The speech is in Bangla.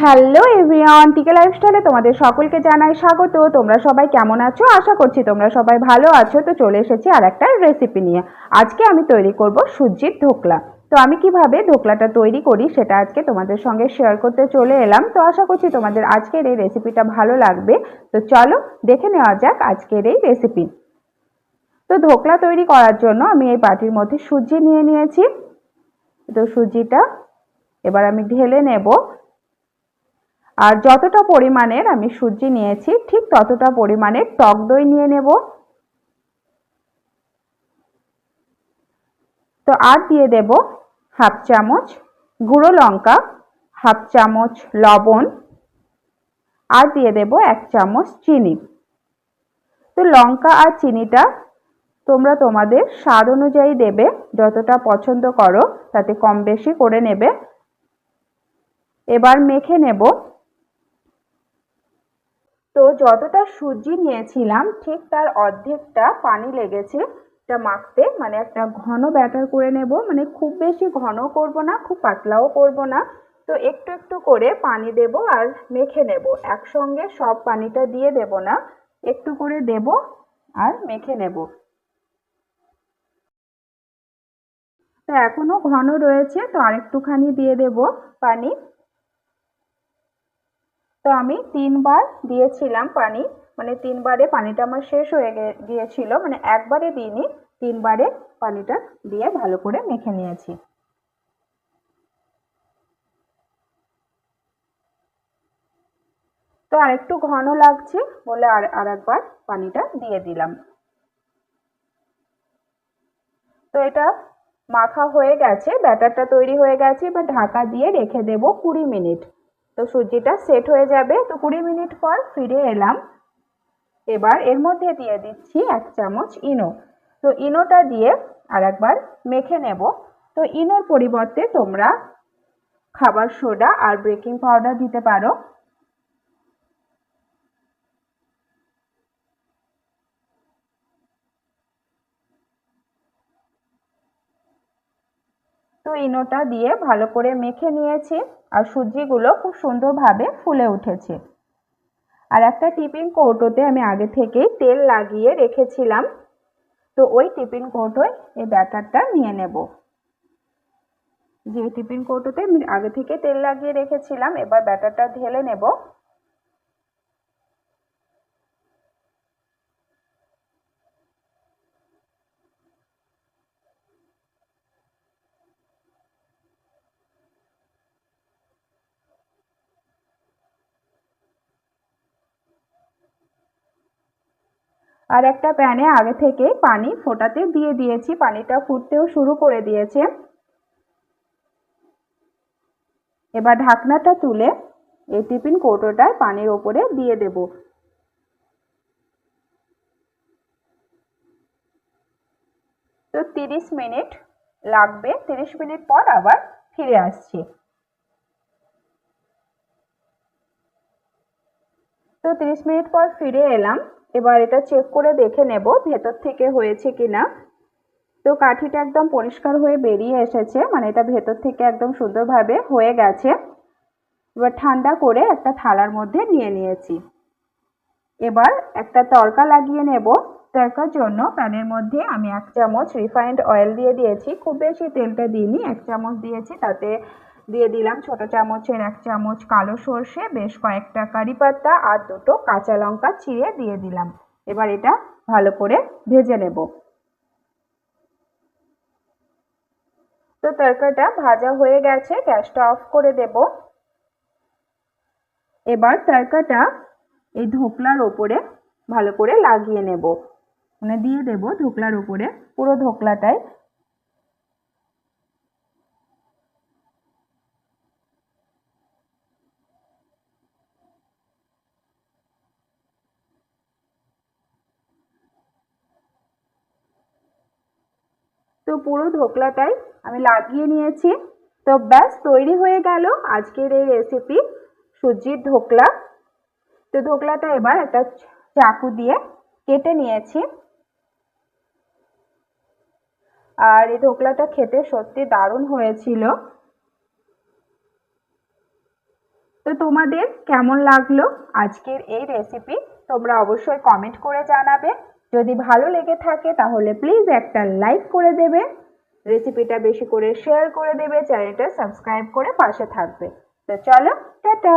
হ্যালো এভরিওয়ান, টিকে লাইফস্টাইলে তোমাদের সকলকে জানাই স্বাগত। তোমরা সবাই কেমন আছো? আশা করছি তোমরা সবাই ভালো আছো। তো চলে এসেছি আর একটা রেসিপি নিয়ে। আজকে আমি তৈরি করব সুজির ধোকলা। তো আমি কীভাবে ধোকলাটা তৈরি করি সেটা আজকে তোমাদের সঙ্গে শেয়ার করতে চলে এলাম। তো আশা করছি তোমাদের আজকের এই রেসিপিটা ভালো লাগবে। তো চলো দেখে নেওয়া যাক আজকের এই রেসিপি তো ধোকলা তৈরি করার জন্য আমি এই বাটির মধ্যে সুজি নিয়ে নিয়েছি। তো সুজিটা এবার আমি ঢেলে নেব। আর যতটা পরিমাণের আমি সুজি নিয়েছি, ঠিক ততটা পরিমাণের টক দই নিয়ে নেব। তো আর দিয়ে দেব হাফ চামচ গুঁড়ো লঙ্কা, হাফ চামচ লবণ, আর দিয়ে দেব এক চামচ চিনি। তো লঙ্কা আর চিনিটা তোমরা তোমাদের স্বাদ অনুযায়ী দেবে, যতটা পছন্দ করো, তাতে কম বেশি করে নেবে। এবার মেখে নেব তো যতটা সুজি নিয়েছিলাম, ঠিক তার অর্ধেকটা পানি লেগেছে এটা মাখতে। মানে একটা ঘন ব্যাটার করে নেব। মানে খুব বেশি ঘন করব না, খুব পাতলাও করব না। তো একটু একটু করে পানি দেব আর মেখে নেব। একসঙ্গে সব পানিটা দিয়ে দেব না, একটু করে দেব আর মেখে নেব। তো এখনও ঘন রয়েছে, তো আরেকটুখানি দিয়ে দেব পানি। তো আমি তিনবার দিয়েছিলাম পানি। মানে তিনবারে পানিটা আমার শেষ হয়ে গিয়েছিল। মানে একবারে দিইনি, তিনবারে পানিটা দিয়ে ভালো করে মেখে নিয়েছি। তো আরেকটু ঘন লাগছে বলে আর আর একবার পানিটা দিয়ে দিলাম। তো এটা মাখা হয়ে গেছে, ব্যাটারটা তৈরি হয়ে গেছে, এবার ঢাকা দিয়ে রেখে দেব কুড়ি মিনিট। তো সুজিটা সেট হয়ে যাবে। তো কুড়ি মিনিট পর ফিরে এলাম। এবার এর মধ্যে দিয়ে দিচ্ছি এক চামচ ইনো। তো ইনোটা দিয়ে আর একবার মেখে নেব। তো ইনোর পরিবর্তে তোমরা খাবার সোডা আর বেকিং পাউডার দিতে পারো। তো ইনোটা দিয়ে ভালো করে মেখে নিয়েছি আর সুজিগুলো খুব সুন্দরভাবে ফুলে উঠেছে। আর একটা টিফিন কৌটোতে আমি আগে থেকেই তেল লাগিয়ে রেখেছিলাম। তো ওই টিফিন কৌটোয় এই ব্যাটারটা নিয়ে নেব। যে টিফিন কৌটোতে আমি আগে থেকে তেল লাগিয়ে রেখেছিলাম, এবার ব্যাটারটা ঢেলে নেব। আর একটা প্যানে আগে থেকে পানি ফোটাতে দিয়ে দিয়েছি, পানিটা ফুটতেও শুরু করে দিয়েছে। এবার ঢাকনাটা তুলে এই টিফিন কৌটোটায় পানির ওপরে দিয়ে দেব। তো তিরিশ মিনিট লাগবে, তিরিশ মিনিট পর আবার ফিরে আসছি। তো তিরিশ মিনিট পর ফিরে এলাম। এবার এটা চেক করে দেখে নেব ভেতর থেকে হয়েছে কি না তো কাঠিটা একদম পরিষ্কার হয়ে বেরিয়ে এসেছে মানে এটা ভেতর থেকে একদম সুন্দরভাবে হয়ে গেছে। এবার ঠান্ডা করে একটা থালার মধ্যে নিয়ে নিয়েছি। এবার একটা তড়কা লাগিয়ে নেব। তড়কার জন্য প্যানের মধ্যে আমি এক চামচ রিফাইন্ড অয়েল দিয়ে দিয়েছি। খুব বেশি তেলটা দিইনি, এক চামচ দিয়েছি, তাতে দিয়ে দিলাম ছোট চামচের এক চামচ কালো সর্ষে, বেশ কয়েকটা কারি পাতা আর দুটো কাঁচা লঙ্কা চিড়ে দিয়ে দিলাম। এবার এটা ভালো করে ভেজে নেব। তো তরকারিটা ভাজা হয়ে গেছে, গ্যাসটা অফ করে দেব। এবার তরকাটা এই ধোকলার ওপরে ভালো করে লাগিয়ে নেব। মানে দিয়ে দেব ধোকলার উপরে পুরো ধোকলাটায় তো পুরো ধোকলাটাই আমি লাগিয়ে নিয়েছি। তো ব্যাস, তৈরি হয়ে গেল আজকের এই রেসিপি সুজির ধোকলা। তো ধোকলাটা এবার একটা চাকু দিয়ে কেটে নিয়েছি। আর এই ধোকলাটা খেতে সত্যি দারুণ হয়েছিল। তো তোমাদের কেমন লাগল আজকের এই রেসিপি তোমরা অবশ্যই কমেন্ট করে জানাবে। যদি ভালো লেগে থাকে তাহলে প্লিজ একটা লাইক করে দেবে। রেসিপিটা বেশি করে শেয়ার করে দেবে চ্যানেলটা সাবস্ক্রাইব করে পাশে থাকবে। তো চলো, টাটা!